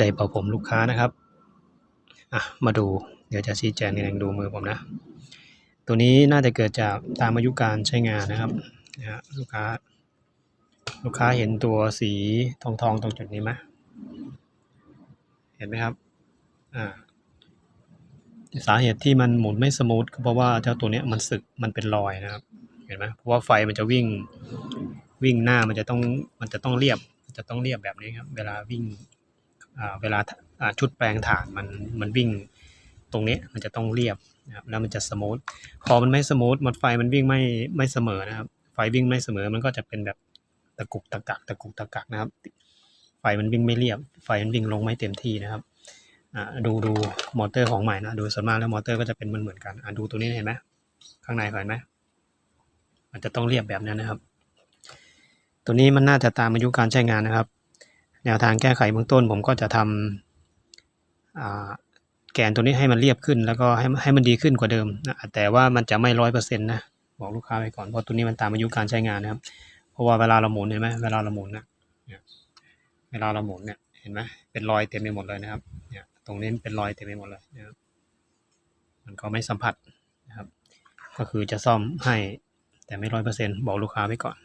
ได้เป่าผมลูกค้านะครับอะมาดูเดี๋ยวจะชี้แจงในแรงดูมือผมนะ ตัวนี้น่าจะเกิดจากตามอายุการใช้งานนะครับนะลูกค้า ลูกค้าเห็นตัวสีทองทองตรงจุดนี้ไหมเห็นไหมครับอ่าสาเหตุที่มันหมุนไม่สมูทก็เพราะว่าเจ้าตัวนี้มันสึกมันเป็นรอยนะครับ เห็นไหมเพราะว่าไฟมันจะวิ่งวิ่งหน้ามันจะต้องมันจะต้องเรียบจะต้องเรียบแบบนี้ครับ เวลาวิ่ง เวลาชุดแปลงถ่านมันมันวิ่งตรงนี้มันจะต้องเรียบนะครับแล้วมันจะสมูทพอมันไม่สมูทมันไฟมันวิ่งไม่ไม่เสมอนะครับ ไฟวิ่งไม่เสมอมันก็จะเป็นแบบตะกุกตะกักตะกุกตะกักนะครับ ไฟมันวิ่งไม่เรียบ ไฟมันวิ่งลงไม่เต็มที่นะครับดูดูมอเตอร์ของใหม่นะดูส่วนมากแล้วมอเตอร์ก็จะเป็นเหมือนเหมือนกันดูตัวนี้เห็นไหมข้างในเห็นไหมมันจะต้องเรียบแบบนั้นนะครับ ตัวนี้มันน่าจะตามอายุการใช้งานนะครับ แนวทางแก้ไขเบื้องต้น ผมก็จะทำอ่าแกนตัวนี้ให้มันเรียบขึ้น แล้วก็ให้ให้มันดีขึ้นกว่าเดิมนะแต่ว่ามันจะไม่ร้อยเปอร์เซ็นต์นะบอกลูกค้าไปก่อนเพราะตัวนี้มันตามอายุการใช้งานนะครับ เพราะว่าเวลาเราหมุนเห็นไหมเวลาเราหมุนนะเนี่ยเวลาเราหมุนเนี่ยเห็นไหมเป็นรอยเต็มไปหมดเลยนะครับเนี่ยตรงนี้เป็นรอยเต็มไปหมดเลยนะครับมันก็ไม่สัมผัสนะครับ ก็คือจะซ่อมให้แต่ไม่ร้อยเปอร์เซ็นต์บอกลูกค้าไว้ก่อน